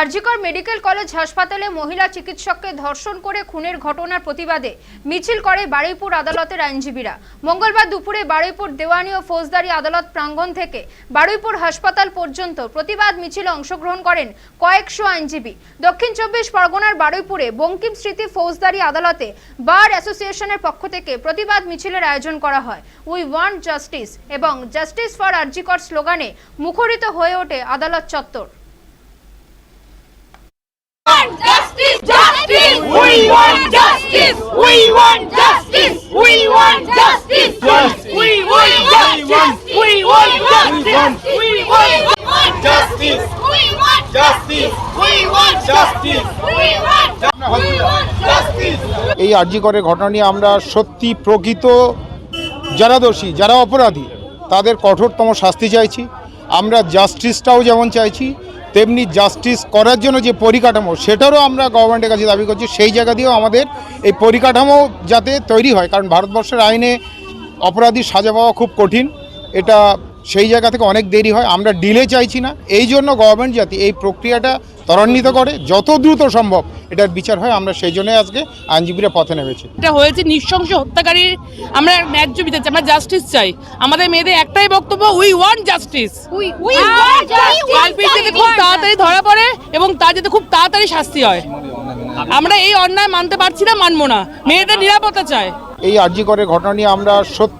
RG Kar medical college হাসপাতালে মহিলা চিকিৎসককে ধর্ষণ করে খুনের ঘটনার প্রতিবাদে মিছিল করে বারুইপুর আদালতের আইনজীবীরা। মঙ্গলবার দুপুরে বারুইপুর দেওয়ানি ও ফৌজদারি আদালত প্রাঙ্গণ থেকে বারুইপুর হাসপাতাল পর্যন্ত প্রতিবাদ মিছিলে অংশগ্রহণ করেন কয়েকশো আইনজীবী। দক্ষিণ চব্বিশ পরগনার বারুইপুরে বঙ্কিম স্মৃতি ফৌজদারি আদালতে বার অ্যাসোসিয়েশনের পক্ষ থেকে প্রতিবাদ মিছিলের আয়োজন করা হয়। উই ওয়ান্ট জাস্টিস এবং জাস্টিস ফর আরজিকর স্লোগানে মুখরিত হয়ে ওঠে আদালত চত্বর Justice! Justice! We want justice! We want justice! We want justice! We want justice! We want justice! We want Justice. We want Justice. We want Justice. We want We এই আরজি করে ঘটনা নিয়ে আমরা সত্যি প্রকৃত যারা দোষী যারা অপরাধী তাদের কঠোরতম শাস্তি চাইছি আমরা জাস্টিসটাও যেমন চাইছি তেমনি জাস্টিস করার জন্য যে পরিকাঠামো, সেটারও আমরা গভর্নমেন্টের কাছে দাবি করছি। সেই জায়গা দিয়েও আমাদের এই পরিকাঠামো যাতে তৈরি হয়। কারণ ভারতবর্ষের আইনে অপরাধী সাজা পাওয়া খুব কঠিন। এটা সেই জায়গা থেকে অনেক দেরি হয় আমরা ডিলে চাইছি না। এই জন্য গভর্নমেন্ট যাতে এই প্রক্রিয়াটা ত্বরান্বিত করে যত দ্রুত সম্ভব এটার বিচার হয় আমরা সেই জন্যই আজকে আইনজীবীরা পথে নেমেছি। এটা হয়েছে নৃশংস হত্যাকারী আমরা ন্যায্য বিচার চাই আমরা জাস্টিস চাই। আমাদের মেয়েদের একটাই বক্তব্য উই ওয়ান্ট জাস্টিস কালপিট যাতে খুব তাড়াতাড়ি ধরা পড়ে এবং তার যাতে খুব তাড়াতাড়ি শাস্তি হয়। আমরা এই অন্যায় মানতে পারছি না মানবো না। মেয়েদের নিরাপত্তা চাই। এই আরজি করে ঘটনা নিয়ে আমরা সত্যি